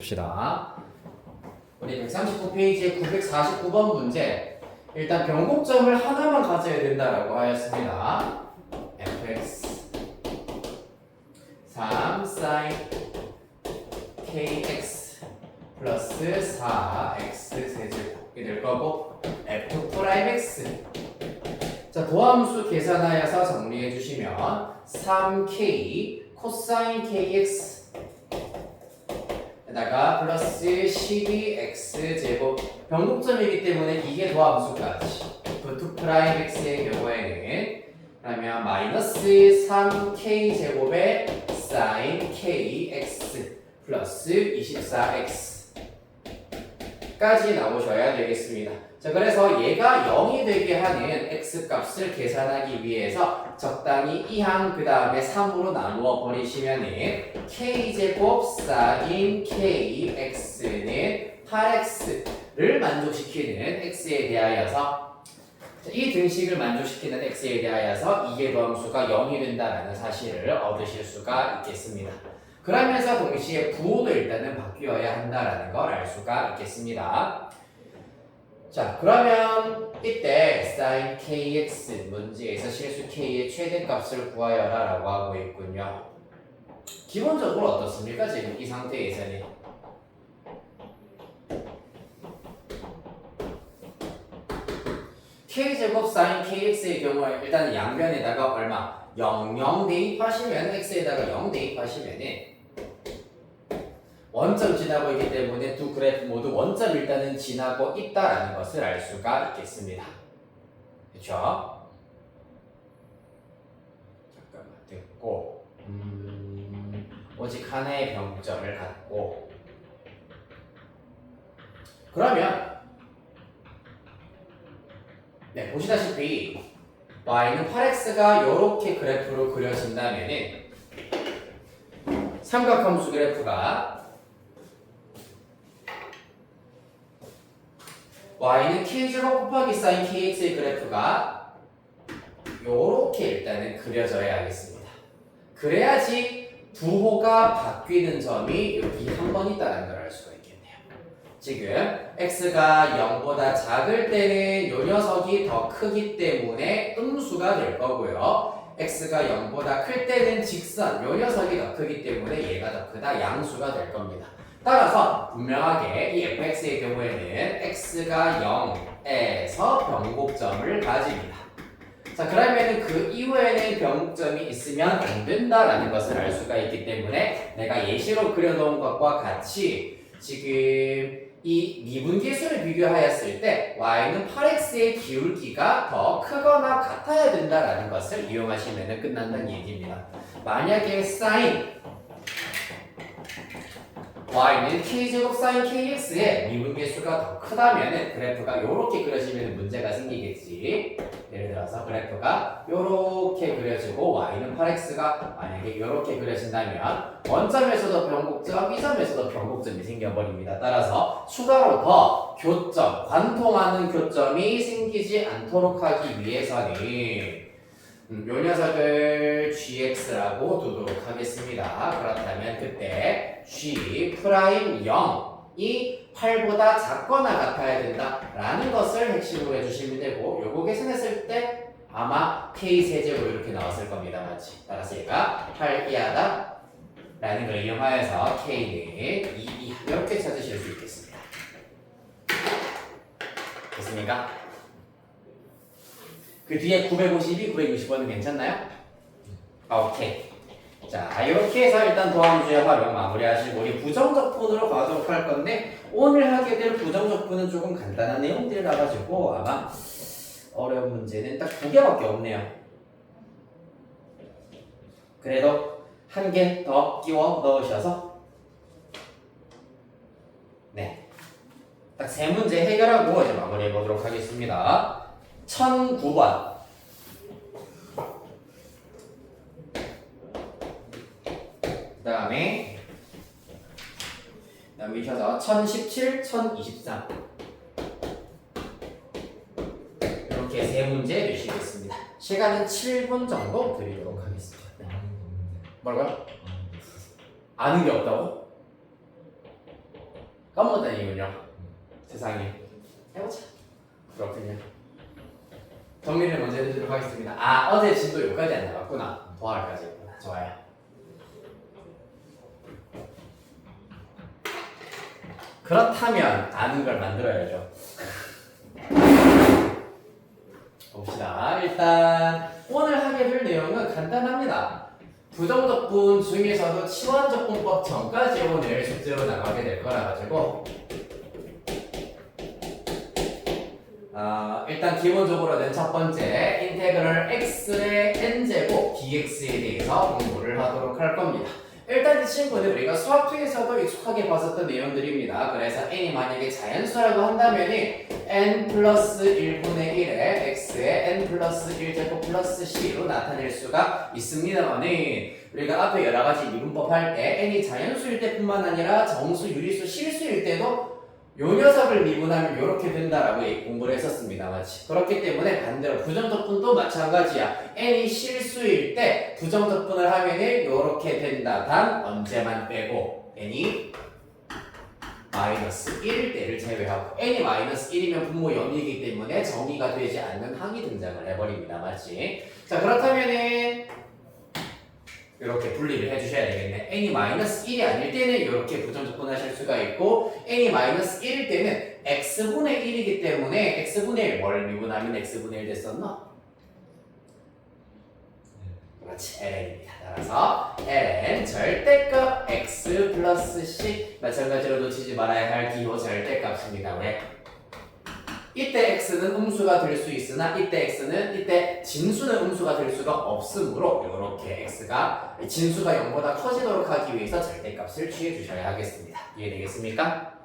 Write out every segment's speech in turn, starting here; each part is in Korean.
봅시다. 우리 139페이지의 949번 문제. 일단 변곡점을 하나만 가져야 된다라고 하였습니다. fx 3 sin kx 플러스 4x 세제곱이 될 거고 f 프라임 x 자 도함수 계산하여서 정리해 주시면 3k 코사인 kx 에다가 플러스 12x 제곱 변곡점이기 때문에 이게 도함수까지 f2 프라임 x의 경우에는 그러면 마이너스 3k 제곱의 sin kx 플러스 24x 까지 나오셔야 되겠습니다. 자 그래서 얘가 0이 되게 하는 x 값을 계산하기 위해서 적당히 이항 그 다음에 3으로 나누어 버리시면은 k제곱 sin kx는 8x를 만족시키는 x에 대하여서 자, 이 등식을 만족시키는 x에 대하여서 이의 범수가 0이 된다는 사실을 얻으실 수가 있겠습니다. 그러면서 동시에 부호도 일단은 바뀌어야 한다라는 걸 알 수가 있겠습니다. 자, 그러면 이때 sin kx 문제에서 실수 k의 최대값을 구하여라 라고 하고 있군요. 기본적으로 어떻습니까? 지금 이 상태에서는 k제곱 sin kx의 경우에 일단 양변에다가 얼마? 0, 0 대입하시면 x에다가 0 대입하시면은 원점 지나고 있기 때문에 두 그래프 모두 원점 일단은 지나고 있다라는 것을 알 수가 있겠습니다. 그렇죠? 잠깐만 됐고 음, 오직 하나의 병점을 갖고 그러면 네 보시다시피 y는 8x가 이렇게 그래프로 그려진다면은 삼각함수 그래프가 y는 k제곱 곱하기 sin kx의 그래프가 요렇게 일단은 그려져야 하겠습니다. 그래야지 부호가 바뀌는 점이 여기 한 번 있다는 걸 알 수가 있겠네요. 지금 x가 0보다 작을 때는 요 녀석이 더 크기 때문에 음수가 될 거고요. x가 0보다 클 때는 직선 요 녀석이 더 크기 때문에 얘가 더 크다 양수가 될 겁니다. 따라서 분명하게 이 fx의 경우에는 x가 0에서 변곡점을 가집니다. 자 그러면 그 이후에는 변곡점이 있으면 안 된다라는 것을 알 수가 있기 때문에 내가 예시로 그려놓은 것과 같이 지금 이 미분계수를 비교하였을 때 y는 8x의 기울기가 더 크거나 같아야 된다라는 것을 이용하시면 끝난다는 얘기입니다. 만약에 sin y는 k제곱 sin kx의 미분계수가 더 크다면 그래프가 이렇게 그려지면 문제가 생기겠지. 예를 들어서 그래프가 이렇게 그려지고 y는 8x가 만약에 이렇게 그려진다면 원점에서도 변곡점, 이 점에서도 변곡점이 생겨버립니다. 따라서 추가로 더 교점, 관통하는 교점이 생기지 않도록 하기 위해서는 음, 요 녀석을 gx라고 두도록 하겠습니다. 그렇다면 그때 g 프라임 0이 8보다 작거나 같아야 된다라는 것을 핵심으로 해주시면 되고 요거 계산했을 때 아마 k 세제곱 이렇게 나왔을 겁니다. 맞지? 따라서 얘가 8 이하다 라는 걸 이용하여서 k는 2 이하 이렇게 찾으실 수 있겠습니다. 됐습니까? 그 뒤에 952, 960원은 괜찮나요? 아, 오케이. 자, 이렇게 해서 일단 도함수의 활용 마무리하시고 우리 부정적분으로 가도록 할 건데 오늘 하게 될 부정적분은 조금 간단한 내용들이라 가지고 아마 어려운 문제는 딱 두 개밖에 없네요. 그래도 한 개 더 끼워 넣으셔서 네. 딱 세 문제 해결하고 이제 마무리해 보도록 하겠습니다. 1009번. 그 다음에 그다음 밑에서 1017, 1023 이렇게 세 문제 내시겠습니다. 시간은 7분 정도 드리도록 하겠습니다. 네. 뭐라고요? 아는 게 없다고? 까먹었다는 얘기군요. 세상에. 해보자. 그렇군요. 정리를 먼저 해드리도록 하겠습니다. 아, 어제 진도 여기까지 안 나갔구나. 도할까지 했구나. 좋아요. 그렇다면 아는 걸 만들어야죠. 봅시다. 일단 오늘 하게 될 내용은 간단합니다. 부정적분 중에서도 치환적분법 전까지 오늘 숙제로 나가게 될 거라 가지고 아, 일단 기본적으로는 첫 번째 인테그럴 x의 n제곱 dx에 대해서 공부를 하도록 할 겁니다. 일단 이 친구는 우리가 수학투에서도 익숙하게 봤었던 내용들입니다. 그래서 n이 만약에 자연수라고 한다면이 n 플러스 1분의 1에 x의 n 플러스 1제곱 플러스 c로 나타낼 수가 있습니다만은 우리가 앞에 여러 가지 미분법 할 때 n이 자연수일 때뿐만 아니라 정수, 유리수, 실수일 때도 요 녀석을 미분하면 이렇게 된다라고 공부를 했었습니다. 맞지? 그렇기 때문에 반대로 부정적분도 마찬가지야. n이 실수일 때 부정적분을 하면은 이렇게 된다. 단 언제만 빼고 n이 마이너스 1일 때를 제외하고 n이 마이너스 1이면 분모 0이기 때문에 정의가 되지 않는 항이 등장을 해버립니다. 맞지? 자 그렇다면은 이렇게 분리를 해주셔야 되겠네. n이 마이너스 1이 아닐 때는 이렇게 부정적분 하실 수가 있고 n이 마이너스 1일 때는 x분의 1이기 때문에 x분의 1 뭘 미분하면 x분의 1 됐었나? 그렇지 ln입니다. 따라서 ln 절대값 x 플러스 c 마찬가지로 놓치지 말아야 할 기호 절대값입니다. 왜? 이때 x는 음수가 될 수 있으나 이때 x는 이때 진수는 음수가 될 수가 없으므로 이렇게 x 가 진수가 0보다 커지도록 하기 위해서 절대값을 취해 주셔야 하겠습니다. 이해되겠습니까?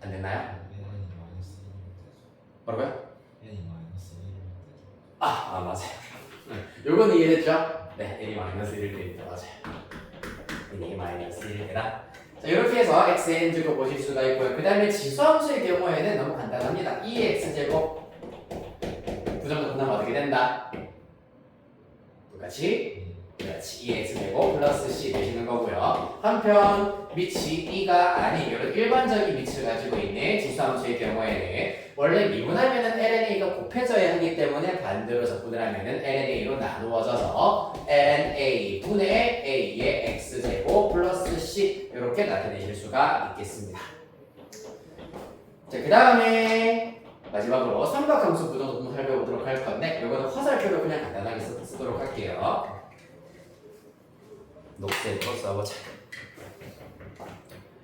안 됐나요? n이 마이너스 1이면 되죠. 뭐라고요? n이 마이너스 1이면 되죠. 아, 아 맞아요. 네, 요건 이해됐죠? 네, n이 마이너스 1일 때입니다. 맞아요. n이 마이너스 1일 때다. 자, 이렇게 해서 x의 n제곱 보실 수가 있고요. 그 다음에 지수함수의 경우에는 너무 간단합니다. 2x제곱 부정적분하면 어떻게 된다? 똑같이 그렇지 2x제곱 플러스 c 되시는 거고요. 한편 밑이 2가 아닌 이런 일반적인 밑을 가지고 있는 지수함수의 경우에는 원래 미분하면은 LNA가 곱해져야 하기 때문에 반대로 접근을 하면은 LNA로 나누어져서 LNA 분의 A의 X제곱 플러스 C 이렇게 나타내실 수가 있겠습니다. 자, 그 다음에 마지막으로 삼각함수 부정적분 살펴보도록 할 건데 이거는 화살표로 그냥 간단하게 쓰, 쓰도록 할게요. 녹색으로 써보자.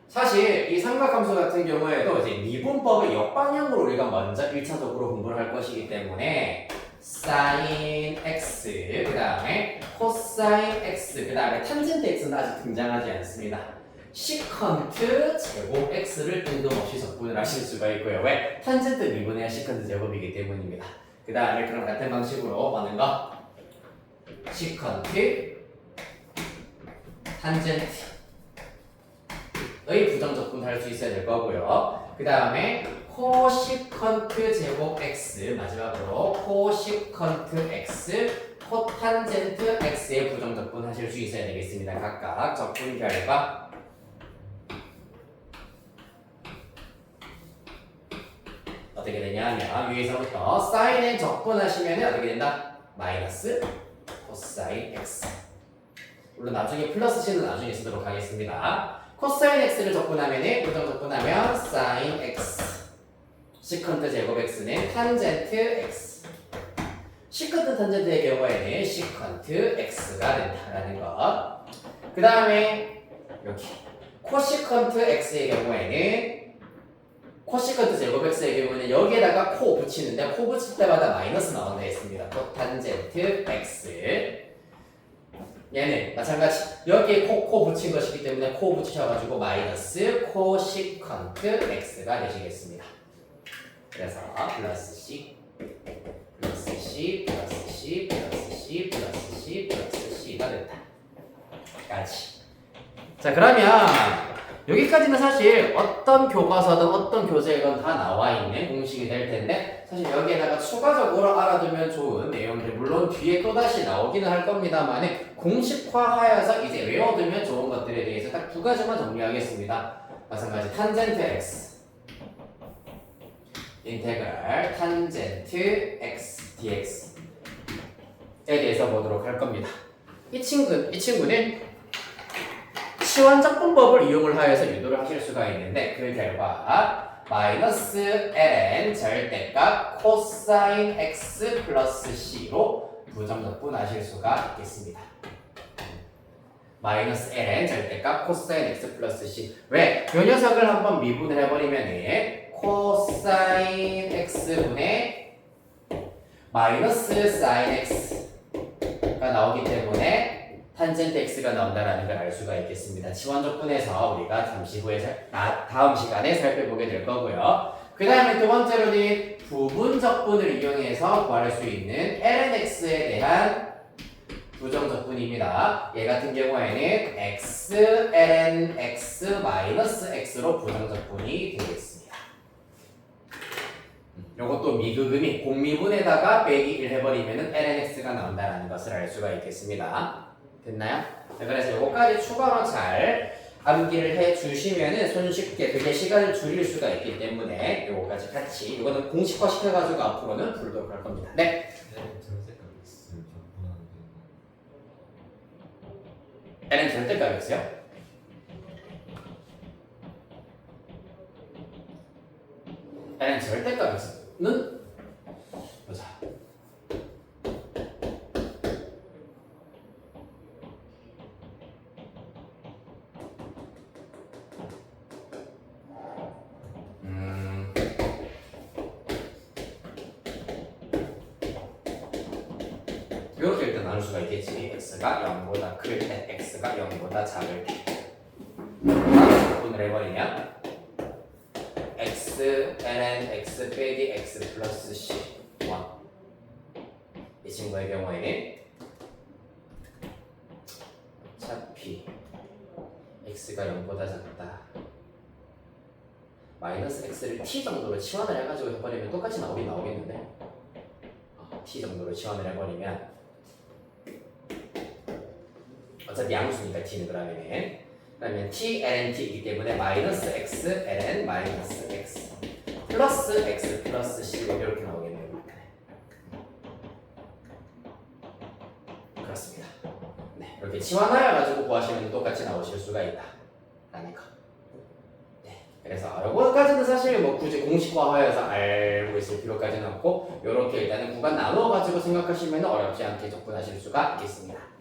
사실 이 삼각함수 같은 경우에도 이제 미분법의 역방향으로 우리가 먼저 1차적으로 공부를 할 것이기 때문에 sin x 그 다음에 코사인 x 그 다음에 탄젠트 x는 아직 등장하지 않습니다. 시컨트 제곱 x를 뜬금없이 적분을 하실 수가 있고요. 왜? 탄젠트 미분해야 시컨트 제곱이기 때문입니다. 그 다음에 그럼 같은 방식으로 하는 거 시컨트 탄젠트 의 부정 적분 할수 있어야 될 거고요. 그 다음에 코시컨트 제곱 x 마지막으로 코시컨트 x 코탄젠트 x의 부정 적분 하실 수 있어야 되겠습니다. 각각 적분 결과 어떻게 되냐면 위에서부터 사인에 적분하시면 어떻게 된다? 마이너스 코사인 x 물론 나중에 플러스 c는 나중에 쓰도록 하겠습니다. 코사인 x를 적분하면 부정 적분하면 사인 x 시컨트 제곱 x는 탄젠트 x 시컨트 탄젠트의 경우에는 시컨트 x가 된다라는 것. 그 다음에 여기 코시컨트 x의 경우에는 코시컨트 제곱 x의 경우는 여기에다가 코 붙이는데 코 붙일 때마다 마이너스 나온다 했습니다. 코탄젠트 x 얘는 마찬가지 여기에 코, 코 붙인 것이기 때문에 코 붙이셔가지고 마이너스 코시컨트 x가 되시겠습니다. 그래서 플러스 c 플러스 c 플러스 c 플러스 c 플러스 c 플러스 c가 된다. 까지. 자 그러면 여기까지는 사실 어떤 교과서든 어떤 교재건 다 나와 있는 공식이 될 텐데 사실 여기에다가 추가적으로 알아두면 좋은 내용들 물론 뒤에 또다시 나오기는 할 겁니다만 공식화하여서 이제 외워두면 좋은 것들에 대해서 딱 두 가지만 정리하겠습니다. 마찬가지 탄젠트 x 인테그랄 탄젠트 x dx에 대해서 보도록 할 겁니다. 이 친구 이 친구는 시환적분법을 이용을 하여서 유도를 하실 수가 있는데 그 결과 마이너스 ln 절대값 코사인 x 플러스 c로 부정적분 하실 수가 있겠습니다. 마이너스 ln 절대값 코사인 x 플러스 c 왜? 이 녀석을 한번 미분을 해버리면 코사인 x분의 마이너스 사인 x가 나오기 때문에 탄젠트 x가 나온다는 걸 알 수가 있겠습니다. 지원적 분에서 우리가 잠시 후에 살- 나- 다음 시간에 살펴보게 될 거고요. 그 다음에 두 번째로는 부분적분을 이용해서 구할 수 있는 lnx에 대한 부정적분입니다. 얘 같은 경우에는 x ln x 마이너스 x로 부정적분이 되겠습니다. 이것도 미그금이 공미분에다가 빼기 1 해버리면 lnx가 나온다는 것을 알 수가 있겠습니다. 됐나요? 네, 그래서 이거까지 추가로 잘 암기를 해 주시면은 손쉽게 되게 시간을 줄일 수가 있기 때문에 이거까지 같이 이거는 공식화 시켜가지고 앞으로는 풀도록 할 겁니다. 네, ln 절대값이었어요. ln 절대값은 보자. 음. 이렇게 일단 나눌 수가 있겠지. x가 0보다 클 때, x가 0보다 작을 때. 분을 해버리면 x ln x 빼기 x 플러스 c 1. 이 친구의 경우에는 어차피 x가 0보다 작다. 마이너스 x를 t 정도로 치환을 해가지고 해버리면 똑같이 나오긴 나오겠는데 어, t 정도로 치환을 해버리면 어차피 양수니까 t는 그러면 t ln t이기 때문에 마이너스 x ln 마이너스 x 플러스 x 플러스 c 이렇게 나오겠네요. 그렇습니다. 네, 이렇게 치환하여 가지고 구하시면 똑같이 나오실 수가 있다 라는 거. 네, 그래서 이거까지는 사실 뭐 굳이 공식화하여서 알고 있을 필요까지는 없고 이렇게 일단은 구간 나누어 가지고 생각하시면 어렵지 않게 접근하실 수가 있겠습니다.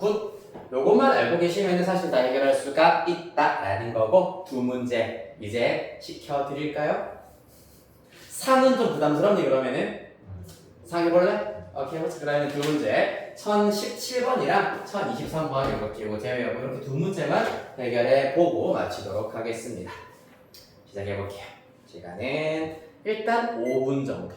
네, 굿. 요것만 알고 계시면 사실 다 해결할 수가 있다라는 거고 두 문제 이제 시켜드릴까요? 상은 좀 부담스럽니 그러면은 상 해볼래? 오케이 해보자 그러면 두 문제 1017번이랑 1023번 이렇게 요 제외하고 이렇게 두 문제만 해결해 보고 마치도록 하겠습니다 시작해 볼게요 시간은 일단 5분 정도